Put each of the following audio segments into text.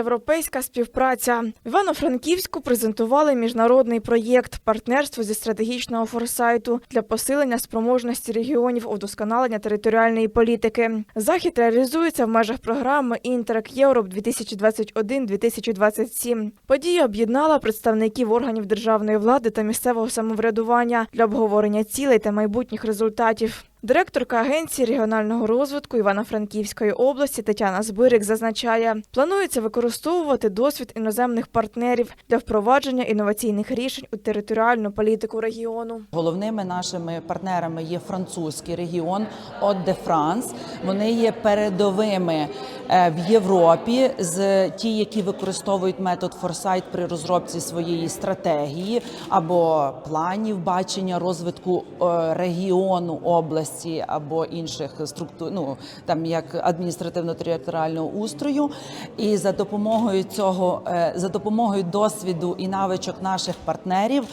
Європейська співпраця в Івано-Франківську презентували міжнародний проєкт партнерство зі стратегічного форсайту для посилення спроможності регіонів удосконалення територіальної політики. Захід реалізується в межах програми Інтерек Європ 2021-2027. Подія об'єднала представників органів державної влади та місцевого самоврядування для обговорення цілей та майбутніх результатів. Директорка Агенції регіонального розвитку Івано-Франківської області Тетяна Збирик зазначає, планується використовувати досвід іноземних партнерів для впровадження інноваційних рішень у територіальну політику регіону. Головними нашими партнерами є французький регіон От де Франс. Вони є передовими е, в Європі з ті, які використовують метод форсайт при розробці своєї стратегії або планів бачення розвитку е, регіону області або інших структур, ну там як адміністративно-територіального устрою. І за допомогою цього, е, за допомогою досвіду і навичок наших партнерів,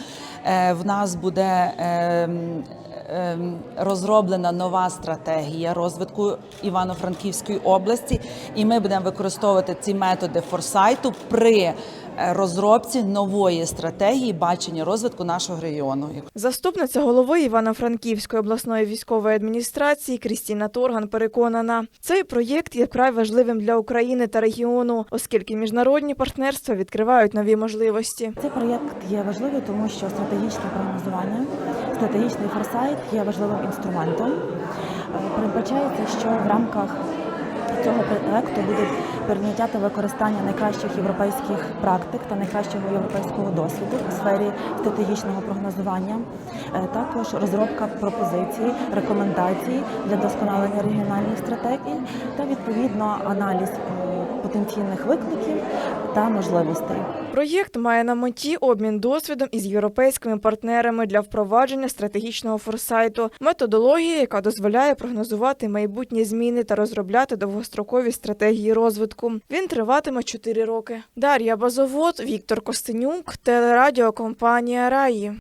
е, в нас буде ем, ем, розроблена нова стратегія розвитку Івано-Франківської області, і ми будемо використовувати ці методи форсайту при розробці нової стратегії бачення розвитку нашого регіону. Заступниця голови Івано-Франківської обласної військової адміністрації Крістіна Торган переконана, цей проєкт є вкрай важливим для України та регіону, оскільки міжнародні партнерства відкривають нові можливості. Цей проєкт є важливий, тому що стратегічне прогнозування, стратегічний форсайт є важливим інструментом. Е, Передбачається, що в рамках цього проекту буде прийняття та використання найкращих європейських практик та найкращого європейського досвіду у сфері стратегічного прогнозування. Е, Також розробка пропозицій, рекомендацій для досконалення регіональних стратегій та відповідно аналіз е, потенційних викликів та можливостей. Проєкт має на меті обмін досвідом із європейськими партнерами для впровадження стратегічного форсайту, методологія, яка дозволяє прогнозувати майбутні зміни та розробляти довгострокові стратегії розвитку. Він триватиме 4 роки. Дар'я Базовод, Віктор Костенюк, телерадіокомпанія Раї.